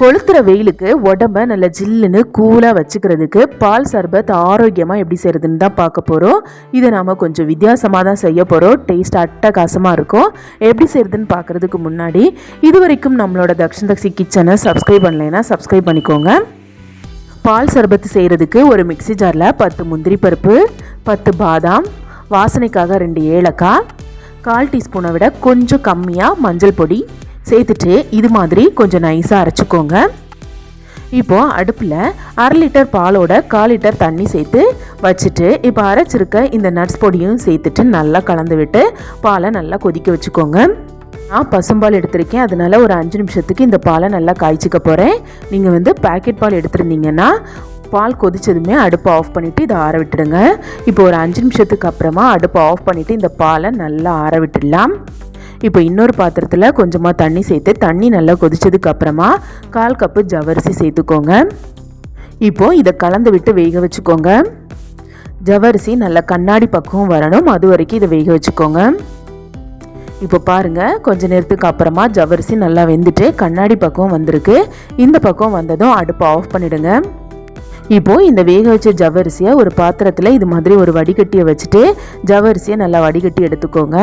கொளுத்துற வெயிலுக்கு உடம்ப நல்ல ஜில்லுன்னு கூலாக வச்சுக்கிறதுக்கு பால் சர்பத் ஆரோக்கியமாக எப்படி செய்கிறதுன்னு தான் பார்க்க போகிறோம் இதை நாம் கொஞ்சம் வித்தியாசமாக தான் செய்ய போகிறோம் டேஸ்ட் அட்டகாசமாக இருக்கும். எப்படி செய்கிறதுன்னு பார்க்குறதுக்கு முன்னாடி இது வரைக்கும் நம்மளோட தக்ஷன் தக்ஷி கிச்சனை சப்ஸ்கிரைப் பண்ணலைன்னா சப்ஸ்கிரைப் பண்ணிக்கோங்க. பால் சர்பத்து செய்கிறதுக்கு ஒரு மிக்ஸி ஜாரில் பத்து முந்திரி பருப்பு பத்து பாதாம் வாசனைக்காக ரெண்டு ஏலக்காய் கால் டீஸ்பூனை விட கொஞ்சம் கம்மியாக மஞ்சள் பொடி சேர்த்துட்டு இது மாதிரி கொஞ்சம் நைஸாக அரைச்சிக்கோங்க. இப்போது அடுப்பில் அரை லிட்டர் பாலோட கால் லிட்டர் தண்ணி சேர்த்து வச்சுட்டு இப்போ அரைச்சிருக்க இந்த நட்ஸ் பொடியும் சேர்த்துட்டு நல்லா கலந்து விட்டு பாலை நல்லா கொதிக்க வச்சுக்கோங்க. நான் பசும்பால் எடுத்திருக்கேன். அதனால ஒரு அஞ்சு நிமிஷத்துக்கு இந்த பாலை நல்லா காய்ச்சிக்க போகிறேன் நீங்கள் வந்து பேக்கெட் பால் எடுத்திருந்தீங்கன்னா பால் கொதிச்சதுமே அடுப்பை ஆஃப் பண்ணிவிட்டு இதை ஆற விட்டுடுங்க இப்போ ஒரு அஞ்சு நிமிஷத்துக்கு அப்புறமா அடுப்பை ஆஃப் பண்ணிவிட்டு இந்த பாலை நல்லா ஆற விட்டுடலாம். இப்போ இன்னொரு பாத்திரத்தில் கொஞ்சமாக தண்ணி சேர்த்து தண்ணி நல்லா கொதிச்சதுக்கு அப்புறமா கால் கப்பு ஜவரிசி சேர்த்துக்கோங்க. இப்போது இதை கலந்து விட்டு வேக வச்சுக்கோங்க. ஜவரிசி நல்லா கண்ணாடி பக்கம் வரணும். அது வரைக்கும் இதை வேக வச்சுக்கோங்க. இப்போ பாருங்கள் கொஞ்ச நேரத்துக்கு அப்புறமா ஜவரிசி நல்லா வெந்துட்டு கண்ணாடி பக்கம் வந்திருக்கு. இந்த பக்கம் வந்ததும் அடுப்பை ஆஃப் பண்ணிடுங்க. இப்போது இந்த வேக வச்ச ஜவரிசியை ஒரு பாத்திரத்தில் இது மாதிரி ஒரு வடிகட்டியை வச்சுட்டு ஜவரிசியை நல்லா வடிகட்டி எடுத்துக்கோங்க.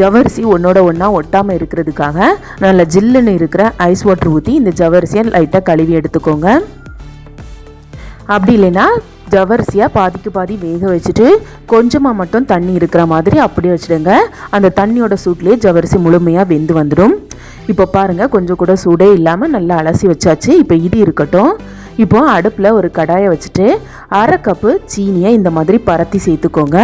ஜவரிசி ஒன்றோட ஒன்றா ஒட்டாமல் இருக்கிறதுக்காக நல்லா ஜில்லுன்னு இருக்கிற ஐஸ் வாட்டர் ஊற்றி இந்த ஜவரிசியை லைட்டாக கழுவி எடுத்துக்கோங்க. அப்படி இல்லைன்னா ஜவரிசியாக பாதிக்கு பாதி வேக வச்சுட்டு கொஞ்சமாக மட்டும் தண்ணி இருக்கிற மாதிரி அப்படியே வச்சுடுங்க. அந்த தண்ணியோட சூட்லேயே ஜவரிசி முழுமையாக வெந்து வந்துடும். இப்போ பாருங்கள் கொஞ்சம் கூட சூடே இல்லாமல் நல்லா அலசி வச்சாச்சு. இப்போ இது இருக்கட்டும். இப்போது அடுப்பில் ஒரு கடாயை வச்சுட்டு அரை கப்பு சீனியை இந்த மாதிரி பரத்தி சேர்த்துக்கோங்க.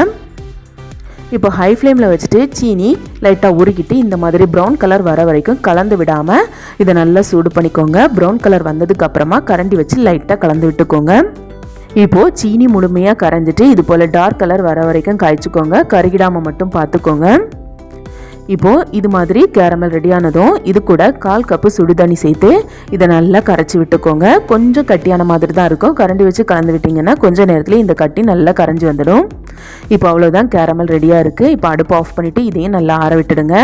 இப்போ ஹை ஃப்ளேமில் வச்சுட்டு சீனி லைட்டாக உருக்கிட்டு இந்த மாதிரி ப்ரௌன் கலர் வர வரைக்கும் கலந்து விடாமல் இதை நல்லா சூடு பண்ணிக்கோங்க. ப்ரௌன் கலர் வந்ததுக்கப்புறமா கரண்டி வச்சு லைட்டாக கலந்து விட்டுக்கோங்க. இப்போது சீனி முழுமையாக கரைஞ்சிட்டு இது போல் டார்க் கலர் வர வரைக்கும் காய்ச்சிக்கோங்க. கருகிடாமல் மட்டும் பார்த்துக்கோங்க. இப்போது இது மாதிரி கேரமல் ரெடியானதும் இது கூட கால் கப்பு சுடுதண்ணி சேர்த்து இதை நல்லா கரைச்சி விட்டுக்கோங்க. கொஞ்சம் கட்டியான மாதிரி தான் இருக்கும். கரண்டி வச்சு கலந்து விட்டிங்கன்னா கொஞ்சம் நேரத்தில் இந்த கட்டி நல்லா கரைஞ்சி வந்துடும் இப்போ அவ்வளோதான் கேரமல் ரெடியாக இருக்குது இப்போ அடுப்பு ஆஃப் பண்ணிவிட்டு இதையும் நல்லா ஆற விட்டுடுங்க.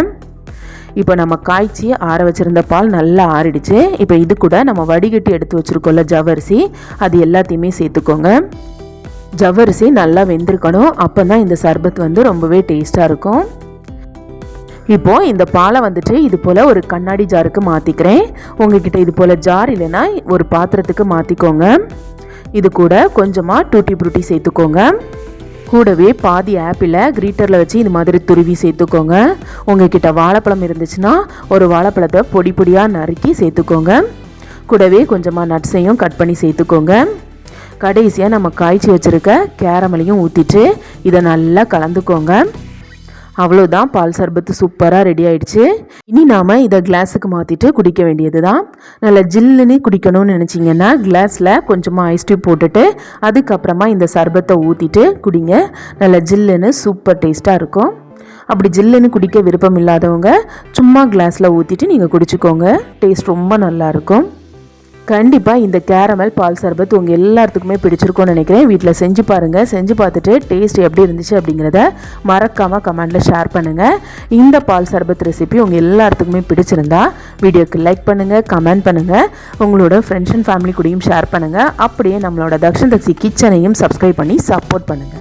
இப்போ நம்ம காய்ச்சி ஆற வச்சுருந்த பால் நல்லா ஆறிடுச்சு. இப்போ இது கூட நம்ம வடிகட்டி எடுத்து வச்சுருக்கோம்ல ஜவ்வரிசி அது எல்லாத்தையுமே சேர்த்துக்கோங்க. ஜவ்வரிசி நல்லா வெந்திருக்கணும். அப்போ தான் இந்த சர்பத் வந்து ரொம்பவே டேஸ்ட்டாக இருக்கும். இப்போ இந்த பாலை வந்துட்டு இது போல் ஒரு கண்ணாடி ஜாருக்கு மாற்றிக்கிறேன் உங்ககிட்ட இது போல் ஜார் இல்லைன்னா ஒரு பாத்திரத்துக்கு மாற்றிக்கோங்க இது கூட கொஞ்சமாக டூட்டி புருட்டி சேர்த்துக்கோங்க. கூடவே பாதி ஆப்பிளை கிரீட்டரில் வச்சு இது மாதிரி துருவி சேர்த்துக்கோங்க. உங்ககிட்ட வாழைப்பழம் இருந்துச்சுன்னா ஒரு வாழைப்பழத்தை பொடி பொடியாக நறுக்கி சேர்த்துக்கோங்க. கூடவே கொஞ்சமாக நட்ஸையும் கட் பண்ணி சேர்த்துக்கோங்க. கடைசியாக நம்ம காய்ச்சி வச்சுருக்க கேரமலையும் ஊற்றிட்டு இதை நல்லா கலந்துக்கோங்க. அவ்வளோதான் பால் சர்பத்து சூப்பராக ரெடி ஆயிடுச்சு. இனி நாம் இதை கிளாஸுக்கு மாற்றிட்டு குடிக்க வேண்டியது தான் நல்லா ஜில்லுன்னு குடிக்கணும்னு நினச்சிங்கன்னா கிளாஸில் கொஞ்சமாக ஐஸ் டியூப் போட்டுட்டு அதுக்கப்புறமா இந்த சர்பத்தை ஊற்றிட்டு குடிங்க. நல்லா ஜில்லுன்னு சூப்பர் டேஸ்ட்டாக இருக்கும். அப்படி ஜில்லுன்னு குடிக்க விருப்பம் இல்லாதவங்க சும்மா கிளாஸில் ஊற்றிட்டு நீங்கள் குடிச்சிக்கோங்க. டேஸ்ட் ரொம்ப நல்லாயிருக்கும் கண்டிப்பாக இந்த கேரமல் பால் சர்பத் உங்கள் எல்லாத்துக்குமே பிடிச்சிருக்கும்னு நினைக்கிறேன். வீட்டில் செஞ்சு பாருங்கள் செஞ்சு பார்த்துட்டு டேஸ்ட் எப்படி இருந்துச்சு அப்படிங்கிறத மறக்காமல் கமெண்டில் ஷேர் பண்ணுங்கள் இந்த பால் சர்பத் ரெசிபி உங்கள் எல்லாத்துக்குமே பிடிச்சிருந்தா வீடியோக்கு லைக் பண்ணுங்கள் கமெண்ட் பண்ணுங்கள் உங்களோட ஃப்ரெண்ட்ஸ் அண்ட் ஃபேமிலி கூடயும் ஷேர் பண்ணுங்கள் அப்படியே நம்மளோட தக்ஷன் தக்ஷி கிச்சனையும் சப்ஸ்கிரைப் பண்ணி சப்போர்ட் பண்ணுங்கள்